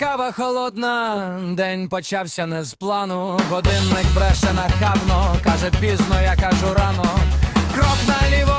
Кава холодна, день почався не з плану. Годинник бреше нахабно, каже пізно, я кажу рано. Крок наліво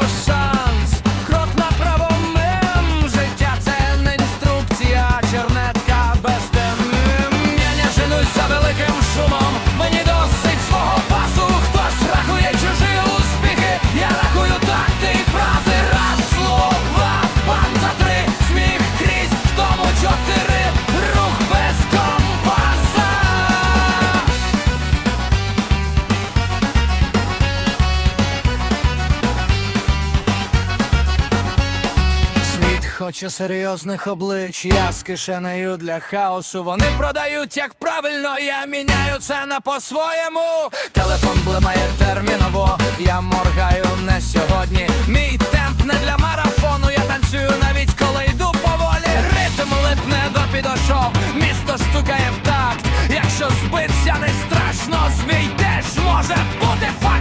Хоче серйозних облич, я з кишенею для хаосу. Вони продають як правильно, я міняю це на по-своєму. Телефон блимає терміново, я моргаю не сьогодні. Мій темп не для марафону, я танцюю навіть коли йду поволі. Ритм липне до підошов, місто стукає в такт. Якщо збиться, не страшно, змій теж може бути фактом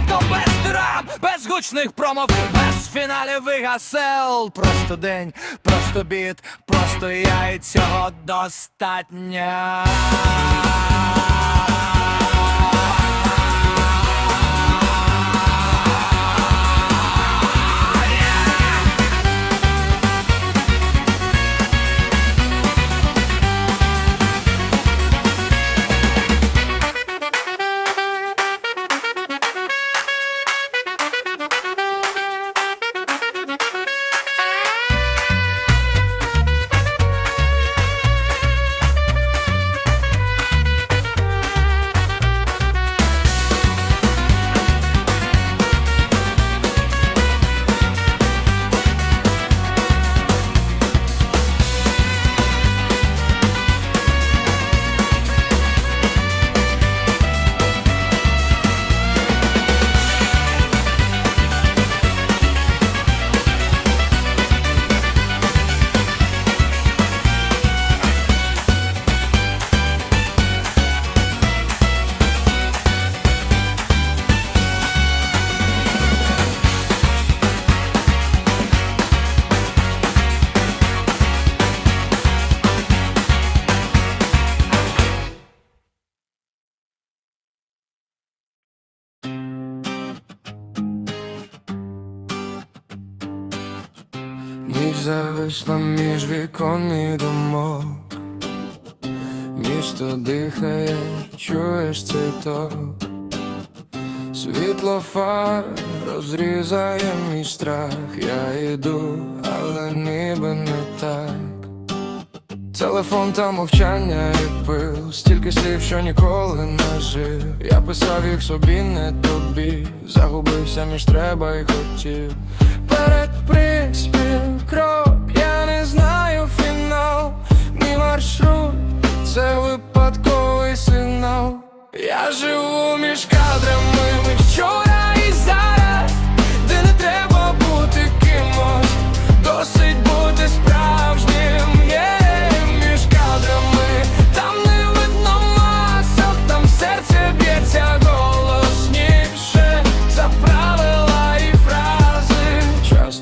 без гучних промов, без фіналів і гасел. Просто день, просто біт, просто я і цього достатньо. Зависла між вікон думок. Місто дихає, чуєш цей ток. Світло фар розрізає мій страх. Я йду, але ніби не так. Телефон та мовчання і пил. Стільки слів, що ніколи не жив. Я писав їх собі, не тобі. Загубився між треба і хотів. Перед приспів крок, Я живу між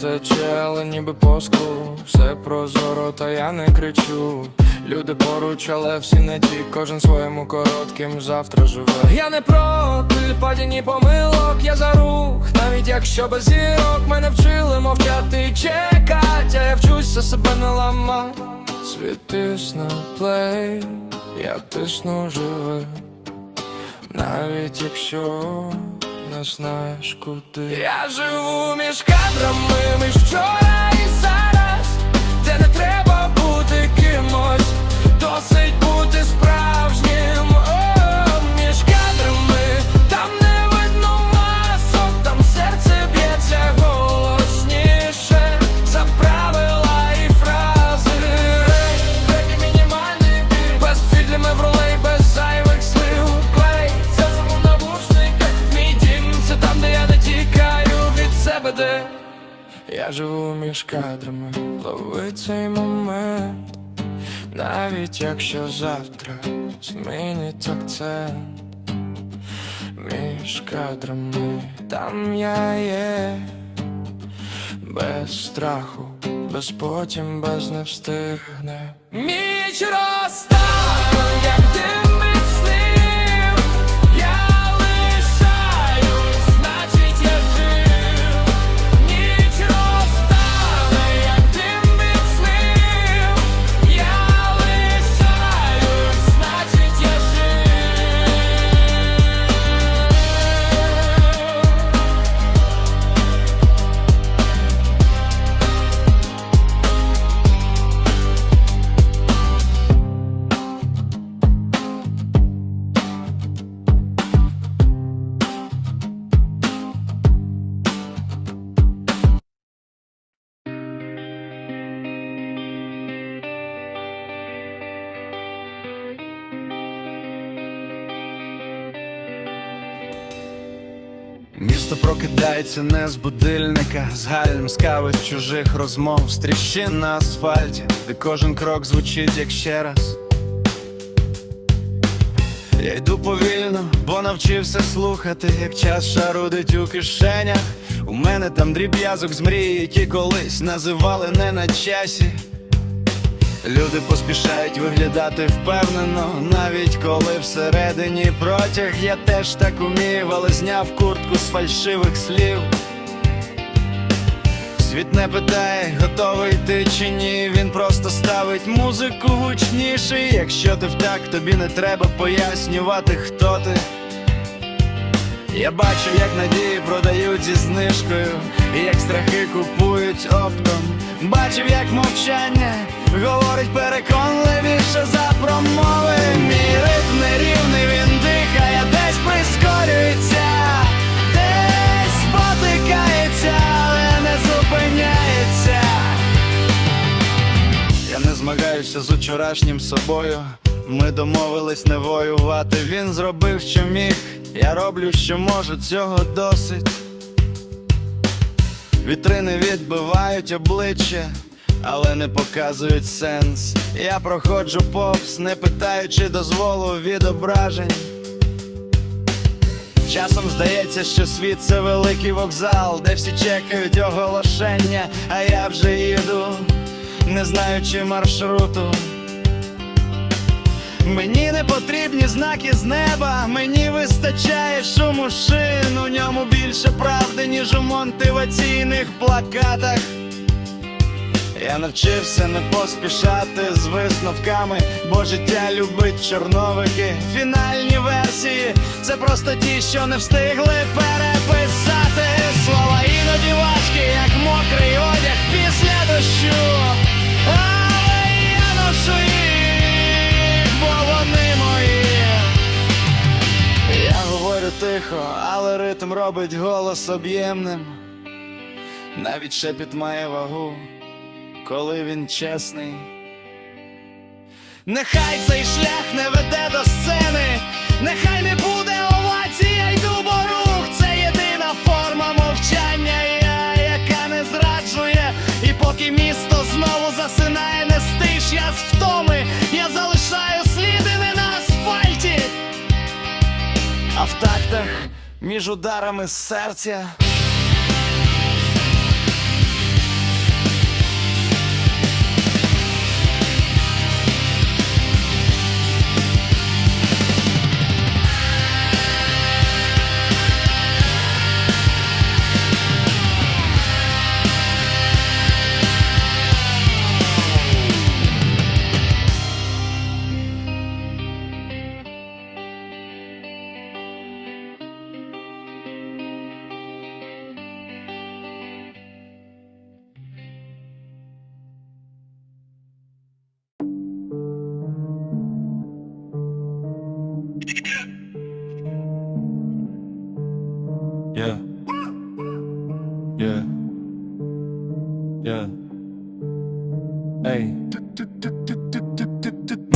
тече, але ніби по склу Все прозоро, та я не кричу. Люди поруч, але всі не ті, кожен своєму коротким завтра живе. Я не проти падінь помилок, я за рух, навіть якщо без зірок мене вчили мовчати і чекать, а я вчуся себе не ламати. Світ тисне плей, я тисну живе, навіть якщо знаєш куди. Я живу між кадрами, між вчора і зараз, я живу між кадрами, лови цей момент, навіть якщо завтра змінить акцент між кадрами, там я є, без страху, без потім, без не встигне. Міч розстав як дим Місто прокидається не з будильника, з гальм, з кави, чужих розмов, з тріщин на асфальті, де кожен крок звучить як ще раз. Я йду повільно, бо навчився слухати, як час шарудить у кишенях. У мене там дріб'язок з мрії, які колись називали не на часі. Люди поспішають виглядати впевнено, навіть коли всередині протяг я теж так умів, але зняв куртку з фальшивих слів. Світ не питає, готовий ти чи ні. Він просто ставить музику гучніше. Якщо ти втак, тобі не треба пояснювати, хто ти. Я бачу, як надії продають зі знижкою, і як страхи купують оптом. Бачив, як мовчання говорить переконливіше за промови. Мій ритм нерівний, він дихає, десь прискорюється, десь спотикається, але не зупиняється. Я не змагаюся з учорашнім собою. Ми домовились не воювати. Він зробив, що міг. Я роблю, що можу, цього досить. Вітрини відбивають обличчя, але не показують сенс. Я проходжу повз, не питаючи дозволу відображень. Часом здається, що світ це великий вокзал, де всі чекають оголошення, а я вже їду, не знаючи маршруту. Мені не потрібні знаки з неба, мені вистачає шуму шин, у ньому більше правди, ніж у мотиваційних плакатах. Я навчився не поспішати з висновками, бо життя любить чорновики. Фінальні версії це просто ті, що не встигли переписати. Слова іноді важкі, як мокрий одяг після дощу. Я ношу їх, бо вони мої. Я говорю тихо, але ритм робить голос об'ємним. Навіть шепіт має вагу коли він чесний. Нехай цей шлях не веде до сцени, нехай не буде овацій, я йду, бо рух. Це єдина форма мовчання, яка не зраджує, і поки місто знову засинає, не стиш я з втоми, я залишаю сліди не на асфальті, а в тактах між ударами серця. Yeah. Yeah. Yeah. Ей.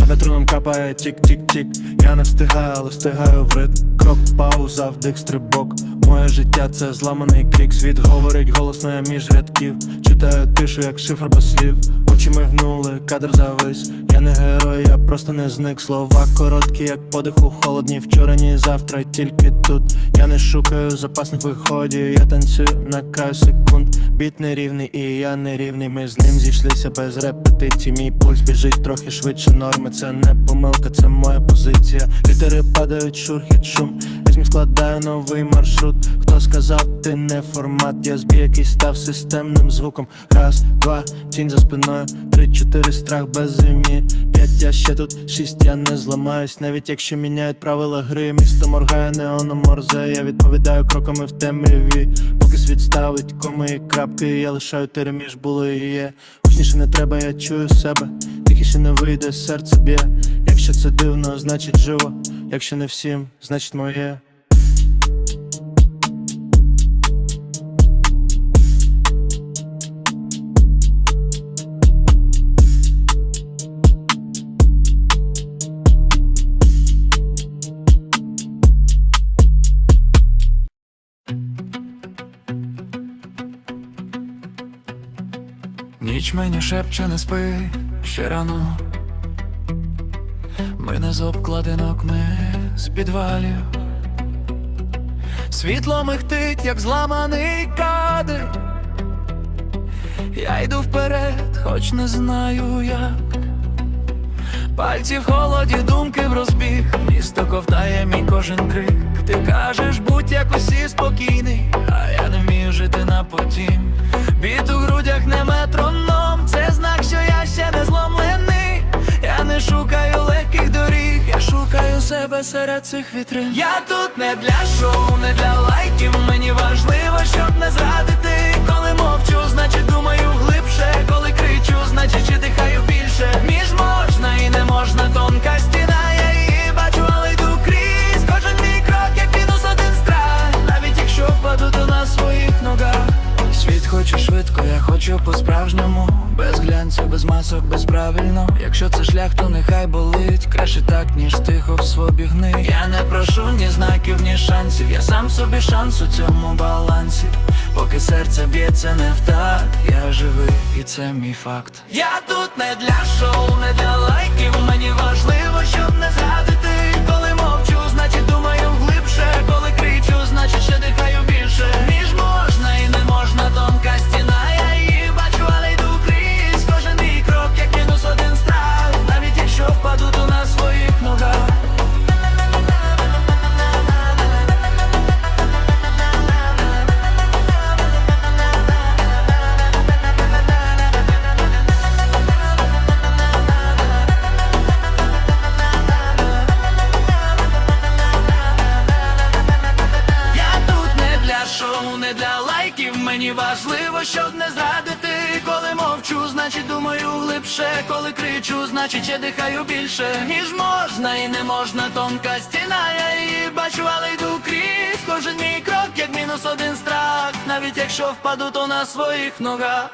Над труном капає тік-тік-тік Я не встигаю, але встигаю в ритм Крок, пауза, вдих, стрибок Моє життя це зламаний крік Світ говорить голосно, я між рядків Читаю тишу, як шифр без слів Очі мигнули, кадр завис. Я не герой, я просто не зник. Слова короткі, як подиху, холодні. Вчора, ні завтра, тільки тут. Я не шукаю запасних виходів, я танцюю на краю секунд. Біт нерівний, і я нерівний. Ми з ним зійшлися без репетицій. Мій пульс біжить трохи швидше норми. Це не помилка, це моя позиція. Літери падають, шурхіт, шум. Я складаю новий маршрут. Хто сказав, ти не формат? Я збій, який став системним звуком. Раз, два, тінь за спиною, три, чотири, страх без ім'ї. П'ять, я ще тут, шість, я не зламаюсь, навіть якщо міняють правила гри. Місто моргає, неоном морзе. Я відповідаю кроками в темряві. Поки світ ставить коми і крапки, я лишаю тири між було і є. Гучніше не треба, я чую себе. Тихіше не вийде, серце б'є. Якщо це дивно, значить живо. Якщо не всім, значить моє. Ніч мені шепче не спи ще рано. Ми не з обкладинок, ми з підвалів. Світло михтить, як зламаний кадр. Я йду вперед, хоч не знаю як. Пальці в холоді, думки в розбіг. Місто ковтає мій кожен крик. Ти кажеш, будь як усі спокійний, а я не вмію жити на потім. Біт у грудях не метроном, шукаю легких доріг, я шукаю себе серед цих вітрин. Я тут не для шоу, не для лайків. Мені важливо, щоб не зрадити. Коли мовчу, значить думаю глибше. Коли кричу, значить чи дихаю більше. Між можна і не можна, тонка стіна. Я її бачу, але йду крізь. Кожен мій крок, як мінус один страх. Навіть якщо впаду, то на своїх ногах. Світ хоче швидко, я хочу по-справжньому. Без глянцю, без масок, без правильно. Якщо це шлях, то нехай болить. Краще так, ніж тихо в собі гни. Я не прошу ні знаків, ні шансів. Я сам собі шанс у цьому балансі. Поки серце б'ється не в так, я живий, і це мій факт. Я тут не для шоу, не для лайків. Мені важливо, щоб не зрадити. Мені важливо, щоб не зрадити. Коли мовчу, значить думаю глибше. Коли кричу, значить я дихаю більше. Ніж можна і не можна, тонка стіна. Я її бачу, але йду крізь. Кожен мій крок, як мінус один страх. Навіть якщо впаду, то на своїх ногах.